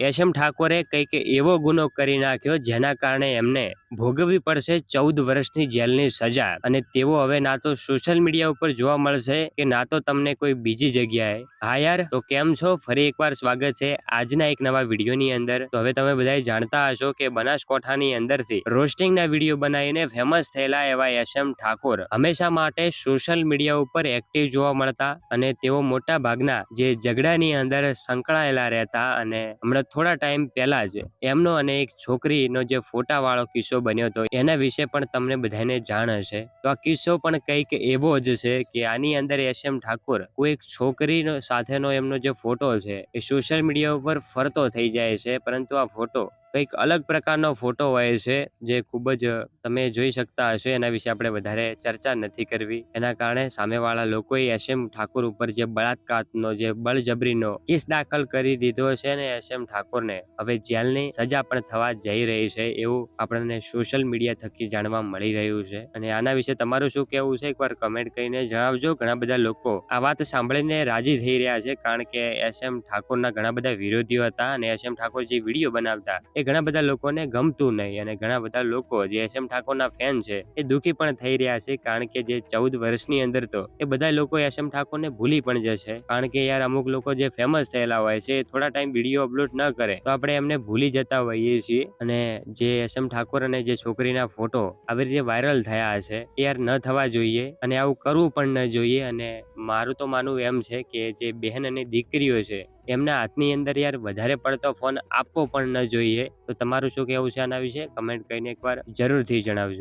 એશમ ઠાકોરે કંઈક એવો ગુનો કરી નાખ્યો જેના કારણે એમને ભોગવવી પડશે ચૌદ વર્ષની જેલની સજા. અને તેઓ હવે ના તો સોશિયલ મીડિયા ઉપર જોવા મળશે કે ના તો તમને કોઈ બીજી જગ્યાએ. હા યાર, તો કેમ છો? ફરી એકવાર સ્વાગત છે આજના એક નવા વિડીયોની અંદર. તો હવે તમે બધા જાણતા હશો કે બનાસકોઠાની અંદરથી રોસ્ટિંગના વીડિયો બનાવીને ફેમસ થયેલા એવા એશમ ઠાકોર હંમેશા માટે સોશિયલ મીડિયા ઉપર એક્ટિવ જોવા મળતા અને તેઓ મોટા ભાગના જે ઝઘડાની અંદર સંકળાયેલા રહેતા અને હમણાં થોડા ટાઈમ પહેલા જ એમનો અને એક છોકરીનો જે ફોટાવાળો કિસ્સો બન્યો હતો, એના વિશે પણ તમને બધાને જાણ હશે. તો આ કિસ્સો પણ કંઈક એવો જ છે કે આની અંદર એશએમ ઠાકોર કોઈ એક છોકરીનો સાથેનો એમનો જે ફોટો છે, એ સોશિયલ મીડિયા ઉપર ફરતો થઈ જાય છે, પરંતુ આ ફોટો કંઈક અલગ પ્રકારનો ફોટો હોય છે જે ખૂબ જ તમે જોઈ શકતા હશો. એના વિશે આપણે વધારે ચર્ચા નથી કરવી. એના કારણે સામેવાળા લોકોએ એશએમ ઠાકોર ઉપર જે બળાત્કારનો, જે બળજબરીનો કેસ દાખલ કરી દીધો છે ને એશએમ ઠાકોરને, હવે જેલની સજા પણ થવા જઈ રહી છે એવું આપણને સોશિયલ મીડિયા થકી જાણવા મળી રહ્યું છે. અને આના વિશે તમારું શું કહેવું છે? એકવાર કમેન્ટ કરીને જણાવજો. ઘણા બધા લોકો આ વાત સાંભળીને રાજી થઈ રહ્યા છે કારણ કે એશએમ ઠાકોરના ઘણા બધા વિરોધીઓ હતા અને એશએમ ઠાકોર જે વીડિયો બનાવતા એ ઘણા બધા લોકોને ગમતું નહીં અને ઘણા બધા લોકો જે એશએમ ઠાકોરના ફેન છે, એ દુઃખી પણ થઈ રહ્યા છે કારણ કે જે ચૌદ વર્ષની અંદર તો એ બધા લોકો એશએમ ઠાકોરને ભૂલી પણ જશે. કારણ કે યાર અમુક લોકો જે ફેમસ થયેલા હોય છે, એ થોડા ટાઈમ વીડિયો અપલોડ ન કરે, તો આપણે એમને ભૂલી જતા હોઈએ છીએ. અને જે એશએમ ઠાકોર અને જે છોકરીના ફોટો આવી રીતે વાયરલ થયા હશે યાર ન થવા જોઈએ અને આવું કરવું પણ ન જોઈએ. અને મારું તો માનવું એમ છે કે જે બહેન અને દીકરીઓ છે એમના હાથની અંદર યાર વધારે પડતો ફોન આપવો પણ ન જોઈએ. તો તમારું શું કહેવું છે આના વિશે? કમેન્ટ કરીને એકવાર જરૂરથી જણાવજો.